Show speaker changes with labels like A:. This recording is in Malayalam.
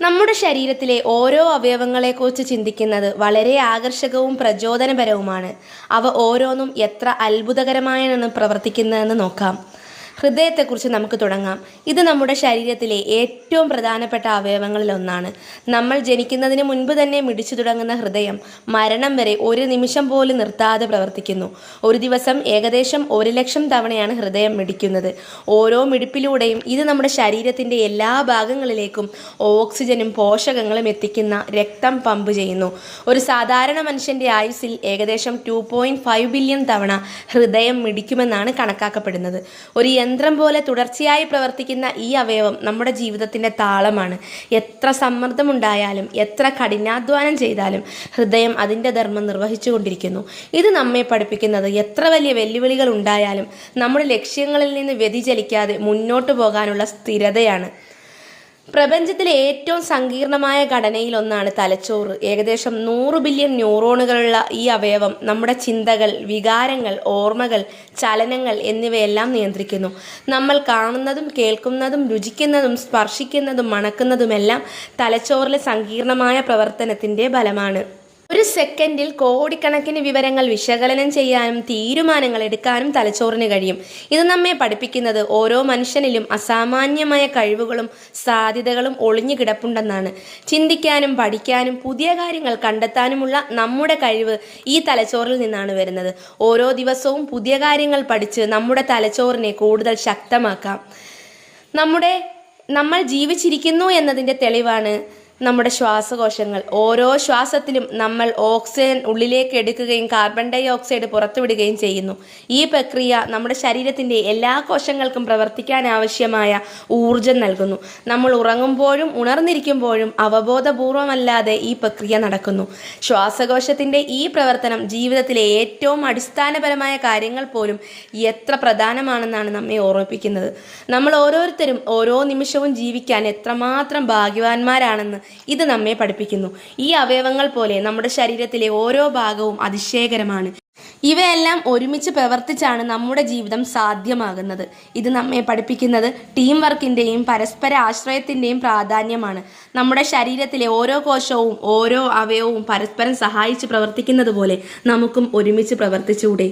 A: നമ്മുടെ ശരീരത്തിലെ ഓരോ അവയവങ്ങളെക്കുറിച്ച് ചിന്തിക്കുന്നത് വളരെ ആകർഷകവും പ്രചോദനപരവുമാണ്. അവ ഓരോന്നും എത്ര അത്ഭുതകരമായാണ് പ്രവർത്തിക്കുന്നതെന്ന് നോക്കാം. ഹൃദയത്തെക്കുറിച്ച് നമുക്ക് തുടങ്ങാം. ഇത് നമ്മുടെ ശരീരത്തിലെ ഏറ്റവും പ്രധാനപ്പെട്ട അവയവങ്ങളിൽ ഒന്നാണ് നമ്മൾ ജനിക്കുന്നതിന് മുൻപ് തന്നെ മിടിച്ചു തുടങ്ങുന്ന ഹൃദയം മരണം വരെ ഒരു നിമിഷം പോലും നിർത്താതെ പ്രവർത്തിക്കുന്നു. ഒരു ദിവസം ഏകദേശം ഒരു ലക്ഷം തവണയാണ് ഹൃദയം മിടിക്കുന്നത്. ഓരോ മിടിപ്പിലൂടെയും ഇത് നമ്മുടെ ശരീരത്തിന്റെ എല്ലാ ഭാഗങ്ങളിലേക്കും ഓക്സിജനും പോഷകങ്ങളും എത്തിക്കുന്ന രക്തം പമ്പ് ചെയ്യുന്നു. ഒരു സാധാരണ മനുഷ്യന്റെ ആയുസ്സിൽ ഏകദേശം ടു ബില്യൺ തവണ ഹൃദയം മിടിക്കുമെന്നാണ് കണക്കാക്കപ്പെടുന്നത്. ഒരു യന്ത്രം പോലെ തുടർച്ചയായി പ്രവർത്തിക്കുന്ന ഈ അവയവം നമ്മുടെ ജീവിതത്തിന്റെ താളമാണ്. എത്ര സമ്മർദ്ദമുണ്ടായാലും എത്ര കഠിനാധ്വാനം ചെയ്താലും ഹൃദയം അതിന്റെ ധർമ്മം നിർവഹിച്ചുകൊണ്ടിരിക്കുന്നു. ഇത് നമ്മെ പഠിപ്പിക്കുന്നത് എത്ര വലിയ വെല്ലുവിളികൾ ഉണ്ടായാലും നമ്മുടെ ലക്ഷ്യങ്ങളിൽ നിന്ന് വ്യതിചലിക്കാതെ മുന്നോട്ട് പോകാനുള്ള സ്ഥിരതയാണ്. പ്രപഞ്ചത്തിലെ ഏറ്റവും സങ്കീർണമായ ഘടനയിൽ ഒന്നാണ് തലച്ചോറ്. ഏകദേശം നൂറ് ബില്യൺ ന്യൂറോണുകളുള്ള ഈ അവയവം നമ്മുടെ ചിന്തകൾ വികാരങ്ങൾ ഓർമ്മകൾ ചലനങ്ങൾ എന്നിവയെല്ലാം നിയന്ത്രിക്കുന്നു. നമ്മൾ കാണുന്നതും കേൾക്കുന്നതും രുചിക്കുന്നതും സ്പർശിക്കുന്നതും മണക്കുന്നതുമെല്ലാം തലച്ചോറിലെ സങ്കീർണമായ പ്രവർത്തനത്തിന്റെ ഫലമാണ്. ഒരു സെക്കൻഡിൽ കോടിക്കണക്കിന് വിവരങ്ങൾ വിശകലനം ചെയ്യാനും തീരുമാനങ്ങൾ എടുക്കാനും തലച്ചോറിന് കഴിയും. ഇത് നമ്മെ പഠിപ്പിക്കുന്നത് ഓരോ മനുഷ്യനിലും അസാമാന്യമായ കഴിവുകളും സാധ്യതകളും ഒളിഞ്ഞു കിടപ്പുണ്ടെന്നാണ്. ചിന്തിക്കാനും പഠിക്കാനും പുതിയ കാര്യങ്ങൾ കണ്ടെത്താനുമുള്ള നമ്മുടെ കഴിവ് ഈ തലച്ചോറിൽ നിന്നാണ് വരുന്നത്. ഓരോ ദിവസവും പുതിയ കാര്യങ്ങൾ പഠിച്ച് നമ്മുടെ തലച്ചോറിനെ കൂടുതൽ ശക്തമാക്കാം. നമ്മുടെ നമ്മൾ ജീവിച്ചിരിക്കുന്നു എന്നതിന്റെ തെളിവാണ് നമ്മുടെ ശ്വാസകോശങ്ങൾ. ഓരോ ശ്വാസത്തിലും നമ്മൾ ഓക്സിജൻ ഉള്ളിലേക്ക് എടുക്കുകയും കാർബൺ ഡൈ ഓക്സൈഡ് പുറത്തുവിടുകയും ചെയ്യുന്നു. ഈ പ്രക്രിയ നമ്മുടെ ശരീരത്തിന്റെ എല്ലാ കോശങ്ങൾക്കും പ്രവർത്തിക്കാൻ ആവശ്യമായ ഊർജം നൽകുന്നു. നമ്മൾ ഉറങ്ങുമ്പോഴും ഉണർന്നിരിക്കുമ്പോഴും അവബോധപൂർവമല്ലാതെ ഈ പ്രക്രിയ നടക്കുന്നു. ശ്വാസകോശത്തിന്റെ ഈ പ്രവർത്തനം ജീവിതത്തിലെ ഏറ്റവും അടിസ്ഥാനപരമായ കാര്യങ്ങൾ പോലും എത്ര പ്രധാനമാണെന്നാണ് നമ്മെ ഓർമ്മിപ്പിക്കുന്നത്. നമ്മൾ ഓരോരുത്തരും ഓരോ നിമിഷവും ജീവിക്കാൻ എത്രമാത്രം ഭാഗ്യവാന്മാരാണെന്ന് ഇത് നമ്മെ പഠിപ്പിക്കുന്നു. ഈ അവയവങ്ങൾ പോലെ നമ്മുടെ ശരീരത്തിലെ ഓരോ ഭാഗവും അതിശയകരമാണ്. ഇവയെല്ലാം ഒരുമിച്ച് പ്രവർത്തിച്ചാണ് നമ്മുടെ ജീവിതം സാധ്യമാകുന്നത്. ഇത് നമ്മെ പഠിപ്പിക്കുന്നത് ടീം വർക്കിന്റെയും പരസ്പര ആശ്രയത്തിന്റെയും പ്രാധാന്യമാണ്. നമ്മുടെ ശരീരത്തിലെ ഓരോ കോശവും ഓരോ അവയവവും പരസ്പരം സഹായിച്ച് പ്രവർത്തിക്കുന്നത് പോലെ നമുക്കും ഒരുമിച്ച് പ്രവർത്തിച്ചുകൂടെ?